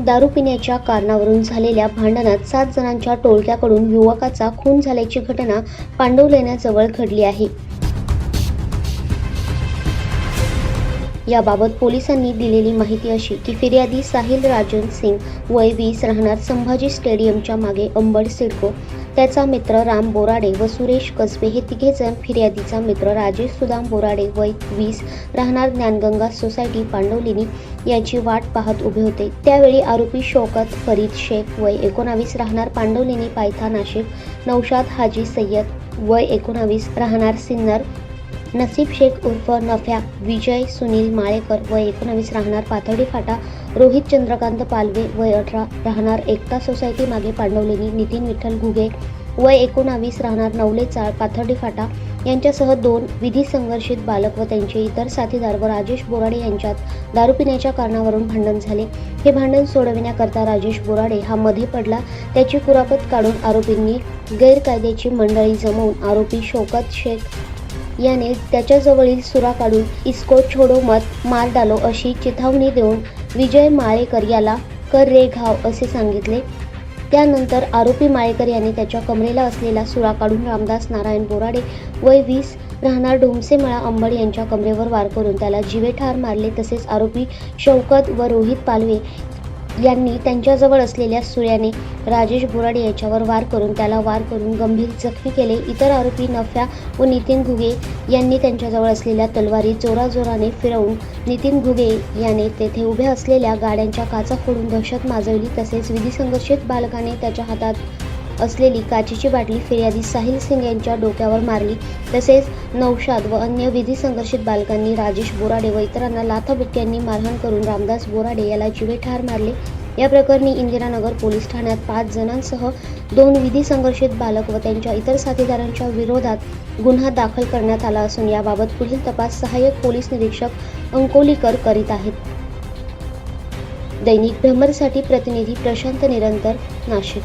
दारू पिण्याच्या कारणावरून झालेल्या भांडणात सात जणांच्या टोळक्याकडून युवकाचा खून झाल्याची घटना पांडवलेण्याजवळ घडली आहे. याबाबत पोलिसांनी दिलेली माहिती अशी की फिर्यादी साहिल राजन सिंग वय वीस राहणार संभाजी स्टेडियमच्या मागे अंबड सिडको. त्याचा मित्र राम बोराडे व सुरेश कसबे हे तिघेजण फिर्यादीचा मित्र राजेश सुदाम बोराडे वय वीस राहणार ज्ञानगंगा सोसायटी पांडवलिनी याची वाट पाहत उभे होते. त्यावेळी आरोपी शौकत फरीद शेख वय एकोणावीस राहणार पांडवलिनी पायथा नाशिक नौशाद हाजी सय्यद वय एकोणावीस राहणार सिन्नर नसीब शेख उर्फ नफ्या विजय सुनील माळेकर वय एकोणावीस राहणार पाथर्डी फाटा रोहित चंद्रकांत पालवे वय अठरा राहणार एकता सोसायटी मागे पांडवलेनी नितीन विठ्ठल घुगे वय एकोणावीस राहणार नवले चाळ पाथर्डी फाटा. यांच्यासह दोन विधी संघर्षित बालक व त्यांचे इतर साथीदार व राजेश बोराडे यांच्यात दारू पिण्याच्या कारणावरून भांडण झाले. हे भांडण सोडविण्याकरता राजेश बोराडे हा मध्ये पडला. त्याची कुरापत काढून आरोपींनी गैरकायद्याची मंडळी जमवून आरोपी शौकत शेख याने त्याच्याजवळील सुरा काढून इस्को छोडो मत मार डालो अशी चिथावणी देऊन विजय माळेकर याला कर रे घाव असे सांगितले. त्यानंतर आरोपी माळेकर याने त्याच्या कमरेला असलेला सुरा काढून रामदास नारायण बोराडे वय वीस राहणार डोमसेमळा अंबड यांच्या कमरेवर वार करून त्याला जीवे ठार मारले तसेच आरोपी शौकत व रोहित पालवे यांनी त्यांच्याजवळ असलेल्या सुऱ्याने राजेश बोराडे याच्यावर वार करून त्याला वार करून गंभीर जखमी केले. इतर आरोपी नफ्या व नितीन घुगे यांनी त्यांच्याजवळ असलेल्या तलवारी जोराजोराने फिरवून नितीन घुगे याने तेथे उभ्या असलेल्या गाड्यांच्या काचा फोडून दहशत माजवली. तसेच विधी संघर्षित बालकाने त्याच्या हातात असलेली काचेची बाटली फिर्यादी साहिल सिंग यांच्या डोक्यावर मारली. तसेच नौशाद व अन्य विधी संघर्षित बालकांनी राजेश बोराडे व इतरांना लाथाबुक्क्यांनी मारहाण करून रामदास बोराडे याला जिवे ठार मारले. या प्रकरणी इंदिरानगर पोलीस ठाण्यात पाच जणांसह दोन विधी संघर्षित बालक व त्यांच्या इतर साथीदारांच्या विरोधात गुन्हा दाखल करण्यात आला असून याबाबत पुढील तपास सहाय्यक पोलीस निरीक्षक अंकोलीकर करीत आहेत. दैनिक भ्रमरसाठी प्रतिनिधी प्रशांत निरंतर नाशिक.